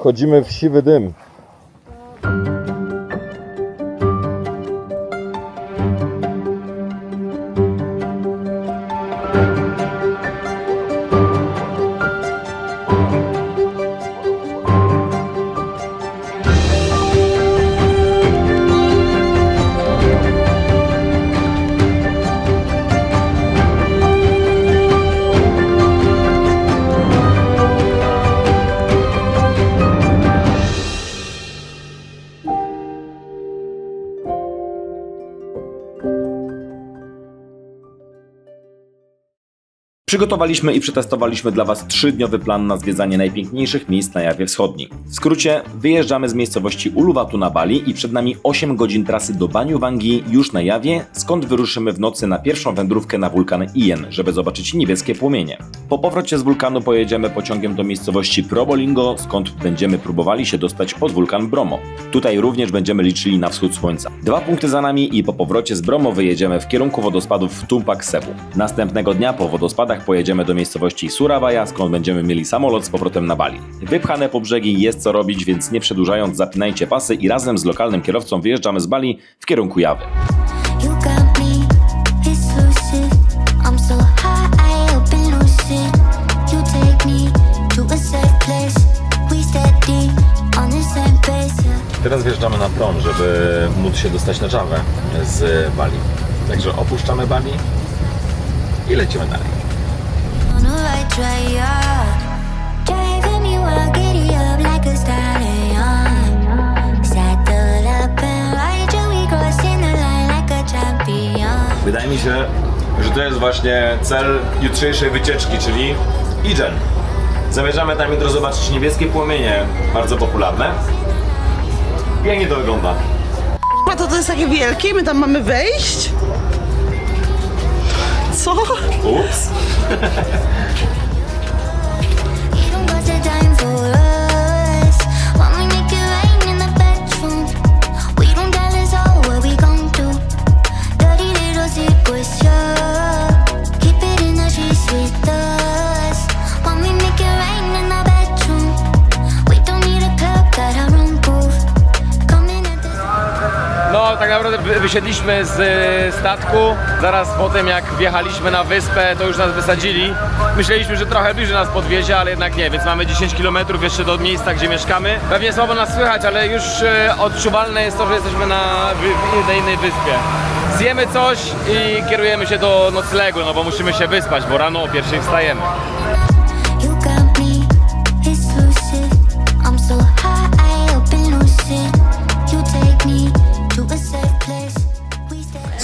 Wchodzimy w siwy dym. Przygotowaliśmy i przetestowaliśmy dla Was trzydniowy plan na zwiedzanie najpiękniejszych miejsc na Jawie Wschodniej. W skrócie, wyjeżdżamy z miejscowości Uluwatu na Bali i przed nami 8 godzin trasy do Baniuwangi już na Jawie, skąd wyruszymy w nocy na pierwszą wędrówkę na wulkan Ien, żeby zobaczyć niebieskie płomienie. Po powrocie z wulkanu pojedziemy pociągiem do miejscowości Probolingo, skąd będziemy próbowali się dostać pod wulkan Bromo. Tutaj również będziemy liczyli na wschód słońca. Dwa punkty za nami i po powrocie z Bromo wyjedziemy w kierunku wodospadów w Tumpak Sebu. Następnego dnia po wodospadach pojedziemy do miejscowości Surabaya, skąd będziemy mieli samolot z powrotem na Bali. Wypchane po brzegi jest co robić, więc nie przedłużając zapinajcie pasy i razem z lokalnym kierowcą wyjeżdżamy z Bali w kierunku Jawy. Wjeżdżamy na prom, żeby móc się dostać na Javę z Bali. Także opuszczamy Bali i lecimy dalej. Wydaje mi się, że to jest właśnie cel jutrzejszej wycieczki, czyli Ijen. Zamierzamy tam jutro zobaczyć niebieskie płomienie, bardzo popularne. Pięknie to wygląda. A to to jest takie wielkie, my tam mamy wejść? Co? Ups. Wysiedliśmy z y, statku. Zaraz po tym, jak wjechaliśmy na wyspę, to już nas wysadzili. Myśleliśmy, że trochę bliżej nas podwiezie, ale jednak nie, więc mamy 10 km jeszcze do miejsca, gdzie mieszkamy. Pewnie słabo nas słychać, ale już y, odczuwalne jest to, że jesteśmy na, na innej wyspie. Zjemy coś i kierujemy się do noclegu, no bo musimy się wyspać, bo rano o pierwszej wstajemy.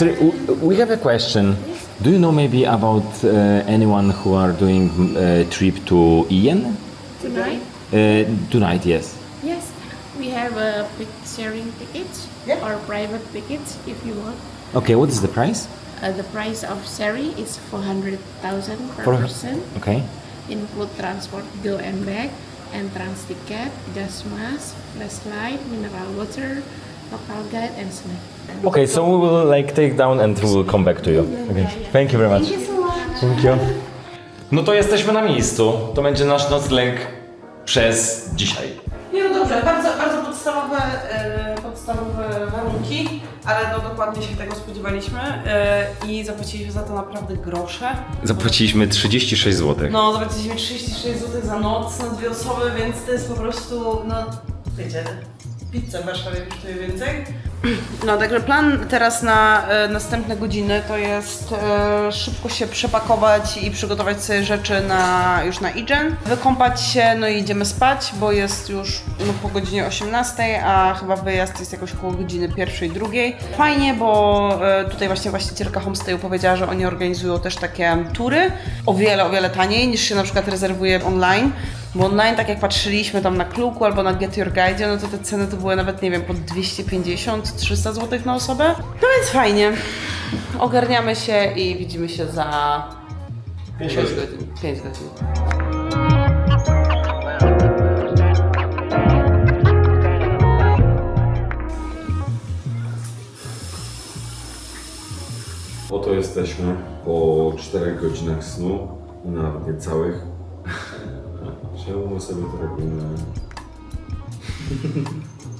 We stay. Sorry, w- we have a question. Do you know maybe about uh, anyone who are doing uh, trip to Ian? Tonight? Uh, tonight, yes. Yes, we have a sharing tickets Yeah. or private tickets if you want. Okay, what is the price? Uh, the price of Sari is 400,000 per For- person. Okay. Include transport go and back, entrance ticket, gas mask, flashlight, mineral water, local guide and snack. Okay, so we will like take down and we will come back to you. Okay. Thank you very much. Thank you. No to jesteśmy na miejscu. To będzie nasz nocleg przez dzisiaj. Nie no dobrze, bardzo, bardzo podstawowe, e, podstawowe warunki, ale no dokładnie się tego spodziewaliśmy e, i zapłaciliśmy za to naprawdę grosze. Zapłaciliśmy 36 zł. No zapłaciliśmy 36 zł za noc na dwie osoby, więc to jest po prostu, no wiecie, pizza w Warszawie kosztuje więcej. No także plan teraz na e, następne godziny to jest e, szybko się przepakować i przygotować sobie rzeczy na, już na Ijen, wykąpać się, no i idziemy spać, bo jest już no, po godzinie 18, a chyba wyjazd jest jakoś około godziny pierwszej, drugiej. Fajnie, bo e, tutaj właśnie właścicielka homestayu powiedziała, że oni organizują też takie tury o wiele, o wiele taniej niż się na przykład rezerwuje online. Bo online, tak jak patrzyliśmy tam na Kluku albo na Get Your Guide, no to te ceny to były nawet, nie wiem, po 250-300 zł na osobę. No więc fajnie. Ogarniamy się i widzimy się za 6 godzin. 5 godzin. Oto jesteśmy po 4 godzinach snu, nawet niecałych. Czemu my sobie to robimy?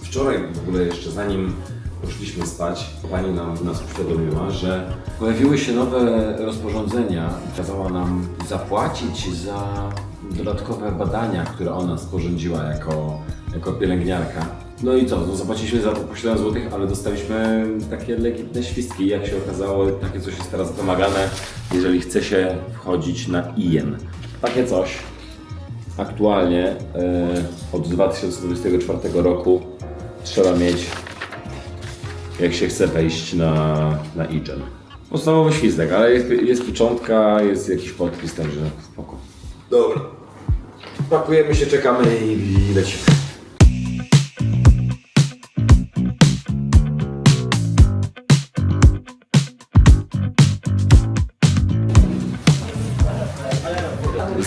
Wczoraj w ogóle jeszcze zanim poszliśmy spać, pani nam, nas uświadomiła, że pojawiły się nowe rozporządzenia kazała nam zapłacić za dodatkowe badania, które ona sporządziła jako, jako pielęgniarka. No i co, no zapłaciliśmy za to po 7 zł, ale dostaliśmy takie legitne świstki. Jak się okazało, takie coś jest teraz wymagane, jeżeli chce się wchodzić na IEN. Takie coś aktualnie e, od 2024 roku trzeba mieć, jak się chce wejść na, na IGEN. Podstawowy świzdek, ale jest, jest jest jakiś podpis, także spoko. Dobra. Pakujemy się, czekamy i lecimy.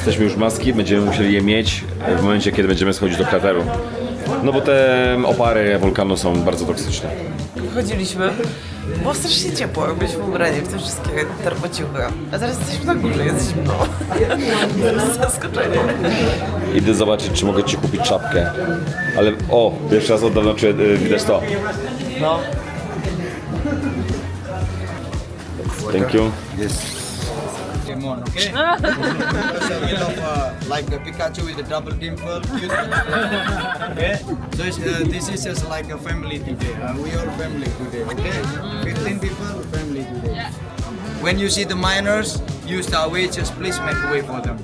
Jesteśmy już maski, będziemy musieli je mieć w momencie, kiedy będziemy schodzić do krateru. No bo te opary wulkanu są bardzo toksyczne. Wchodziliśmy, było strasznie ciepło, byliśmy ubrani w te wszystkie termociuchy. A teraz jesteśmy na górze, jest zimno. Zaskoczenie. Idę zobaczyć, czy mogę Ci kupić czapkę. Ale o, pierwszy raz od dawna czuję, y, widać to. No. Thank you. Come on, okay? so we love uh, like the Pikachu with the double dimple. cute. okay? So uh, this is just like a family today. Uh, we all family today, okay? 15 people, family today. When you see the miners, use the way, just please make way for them.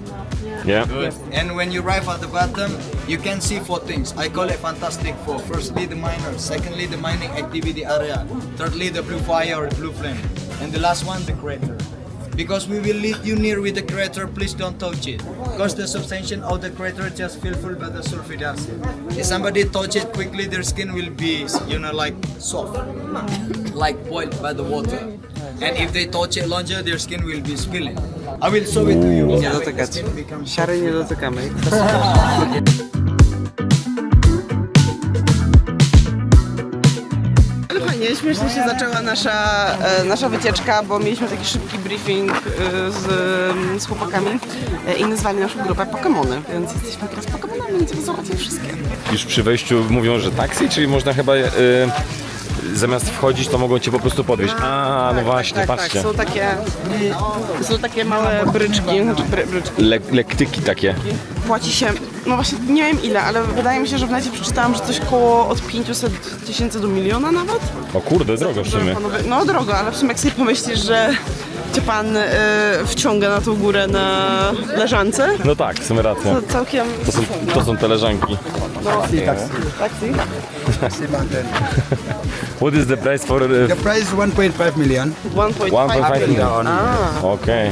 Yeah. Good. And when you arrive at the bottom, you can see four things. I call it fantastic four. Firstly, the miners. Secondly, the mining activity area. Thirdly, the blue fire or blue flame. And the last one, the crater. Because we will lead you near with the crater, please don't touch it. Because the substantial of the crater just feel full by the sulfuric acid. If somebody touch it quickly, their skin will be, you know, like soft, like boiled by the water. And if they touch it longer, their skin will be spilling. I will show it to you. Yeah, the dotykać. skin becomes nie fajnie, śmiesznie się zaczęła nasza, e, nasza wycieczka, bo mieliśmy taki szybki briefing e, z, mm, z chłopakami e, i nazwali naszą grupę Pokemony, więc jesteśmy teraz Pokemonami, będziemy zobaczyć wszystkie. Już przy wejściu mówią, że taksi, czyli można chyba zamiast wchodzić, to mogą cię po prostu podwieźć. A, no właśnie, tak, patrzcie. Tak, są takie, są takie małe bryczki, znaczy bry, bryczki. Le, lektyki takie. Płaci się, no właśnie nie wiem ile, ale wydaje mi się, że w necie przeczytałam, że coś koło od 500 tysięcy do miliona nawet. O kurde, drogo w sumie. Panowie, no drogo, ale w sumie jak sobie pomyślisz, że cię pan e, wciąga na tą górę na leżance, No tak, w sumie racja. to całkiem To są, to są te leżanki. taksi. What is the price for... Uh, The price is 1.5 million. 1.5 1.5 million. Okej.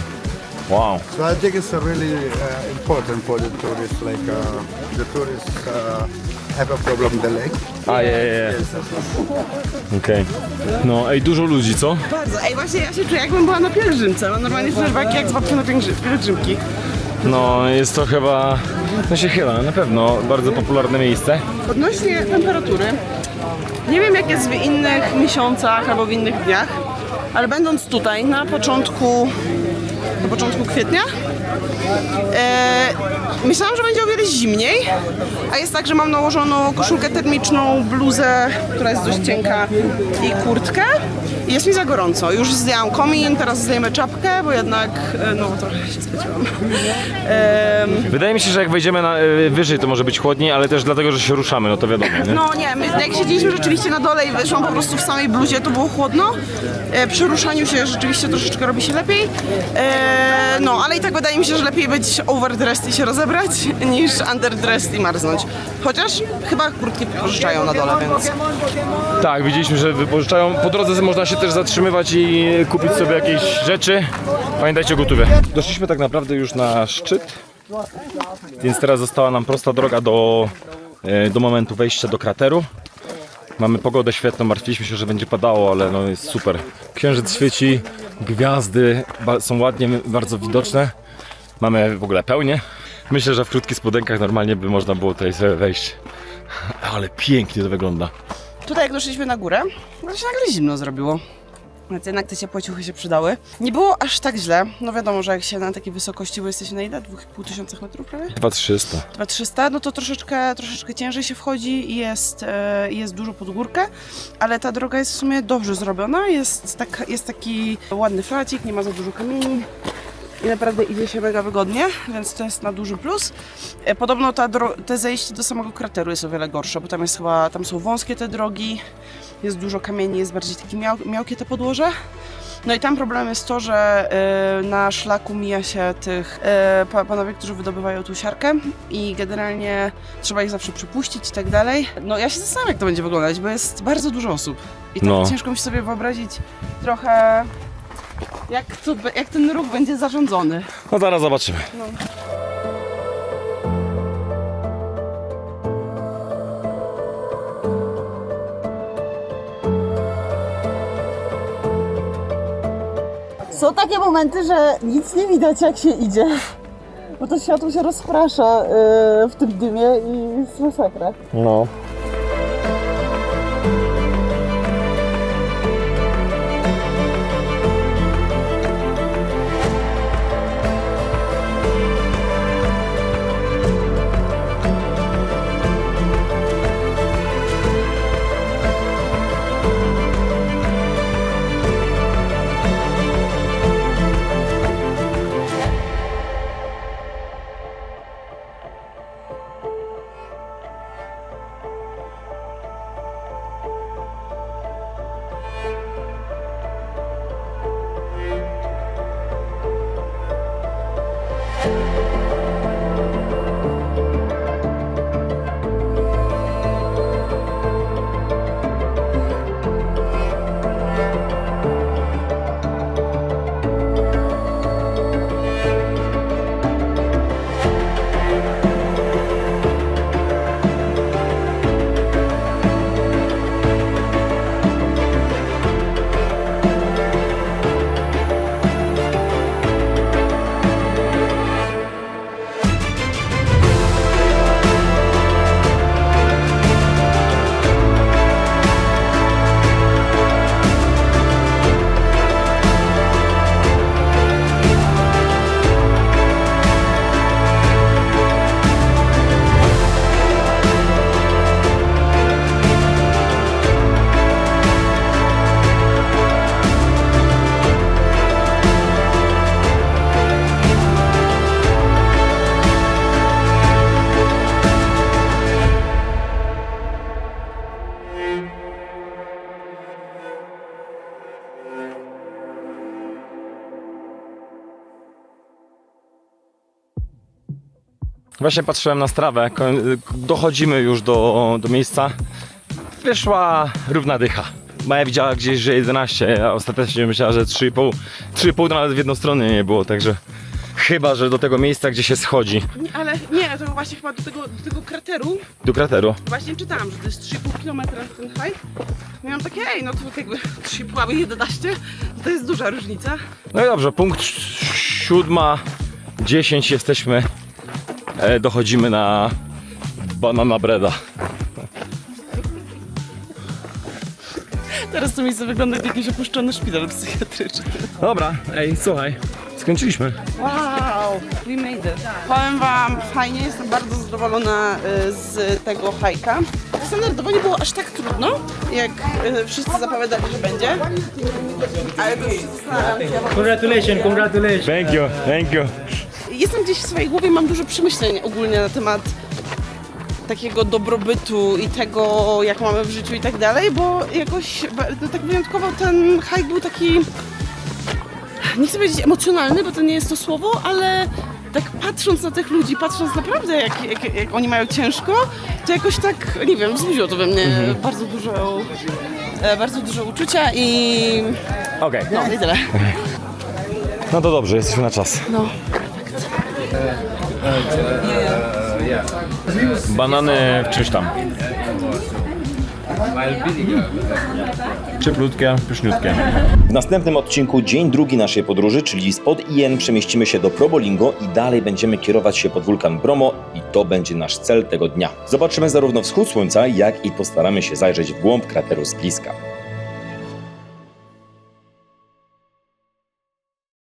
Wow. So I think it's really uh, important for the tourists. Like uh, the tourists uh, have a problem with the lake. A, je, je, je. Okej. No, ej, dużo ludzi, co? Bardzo. Ej, właśnie ja się czuję jakbym była na pielgrzymce. Mam normalnie flashbacki jak z babcią na pielgrzy- pielgrzymki. No, jest to chyba... No się chyba, na pewno bardzo popularne miejsce. Odnośnie temperatury, nie wiem jak jest w innych miesiącach albo w innych dniach, ale będąc tutaj na początku, początku kwietnia, e, myślałam, że będzie o wiele zimniej, a jest tak, że mam nałożoną koszulkę termiczną, bluzę, która jest dość cienka i kurtkę jest mi za gorąco. Już zdjęłam komin, teraz zdejmę czapkę, bo jednak, e, no trochę się spociłam. Wydaje mi się, że jak wejdziemy na, y, wyżej, to może być chłodniej, ale też dlatego, że się ruszamy, no to wiadomo, nie? No nie, my, jak siedzieliśmy rzeczywiście na dole i wyszłam po prostu w samej bluzie, to było chłodno. E, przy ruszaniu się rzeczywiście troszeczkę robi się lepiej. E, no, ale i tak wydaje mi się, że lepiej być overdressed i się rozebrać, niż underdressed i marznąć. Chociaż chyba kurtki pożyczają na dole, więc... Tak, widzieliśmy, że wypożyczają. Po drodze można się też zatrzymywać i kupić sobie jakieś rzeczy. Pamiętajcie o gotówie. Doszliśmy tak naprawdę już na szczyt, więc teraz została nam prosta droga do, e, do momentu wejścia do krateru. Mamy pogodę świetną, martwiliśmy się, że będzie padało, ale no jest super. Księżyc świeci, gwiazdy są ładnie, bardzo widoczne. Mamy w ogóle pełnię. Myślę, że w krótkich spodenkach normalnie by można było tutaj sobie wejść. Ale pięknie to wygląda. Tutaj jak doszliśmy na górę, to się nagle zimno zrobiło. Więc jednak te ciepłe ciuchy się przydały. Nie było aż tak źle. No wiadomo, że jak się na takiej wysokości, bo jesteśmy na ile? 2,5 tysiąca metrów prawie? 2300. 2300, no to troszeczkę, troszeczkę ciężej się wchodzi i jest, e, jest dużo pod górkę, ale ta droga jest w sumie dobrze zrobiona. Jest, tak, jest taki ładny flacik, nie ma za dużo kamieni. I naprawdę idzie się mega wygodnie, więc to jest na duży plus. E, Podobno te zejście do samego krateru jest o wiele gorsze, bo tam jest chyba, tam są wąskie te drogi, jest dużo kamieni, jest bardziej takie miał, miałkie te podłoże. No i tam problem jest to, że y, na szlaku mija się tych y, pa, panowie, którzy wydobywają tu siarkę i generalnie trzeba ich zawsze przypuścić i tak dalej. No ja się zastanawiam, jak to będzie wyglądać, bo jest bardzo dużo osób. I tak No. ciężko mi sobie wyobrazić trochę, jak, to, jak ten ruch będzie zarządzony. No zaraz zobaczymy. Są takie momenty, że nic nie widać jak się idzie. Bo to światło się rozprasza y, w tym dymie i jest masakra. No. Właśnie patrzyłem na strawę, dochodzimy już do, do miejsca. Wyszła równa dycha. Maja widziała gdzieś, że 11, a ostatecznie myślała, że 3,5. 3,5 to nawet w jedną stronę nie było, także chyba, że do tego miejsca, gdzie się schodzi, Nie, ale nie, to właśnie chyba do tego, do tego krateru. do krateru. Właśnie czytałam, że to jest 3,5 km ten hike. Miałam takie, ej, no to jakby 3,5 albo 11, to jest duża różnica. No i dobrze, punkt siódma, 10 jesteśmy, dochodzimy na banana breada. Teraz to miejsce wygląda jak jakiś opuszczony szpital psychiatryczny. Dobra, ej, słuchaj, skończyliśmy. Wow, we made it. Powiem wam, fajnie, jestem bardzo zadowolona y, z tego hajka. Standardowo nie było aż tak trudno, jak y, wszyscy zapowiadali, że będzie. Ale to ja mam Congratulations, congratulations. Thank you, thank you. Jestem gdzieś w swojej głowie, mam dużo przemyśleń ogólnie na temat takiego dobrobytu i tego, jak mamy w życiu i tak dalej, bo jakoś no, tak wyjątkowo ten hike był taki, nie chcę powiedzieć emocjonalny, bo to nie jest to słowo, ale tak patrząc na tych ludzi, patrząc naprawdę jak, jak, jak oni mają ciężko, to jakoś tak, nie wiem, wzbudziło to we mnie bardzo dużo, e, bardzo dużo uczucia i Okej, no i tyle. no to dobrze, jesteśmy na czas. No. Banany w czymś tam. Cieplutkie, pyszniutkie. W następnym odcinku dzień drugi naszej podróży, czyli spod IN przemieścimy się do Probolingo i dalej będziemy kierować się pod wulkan Bromo i to będzie nasz cel tego dnia. Zobaczymy zarówno wschód słońca, jak i postaramy się zajrzeć w głąb krateru z bliska.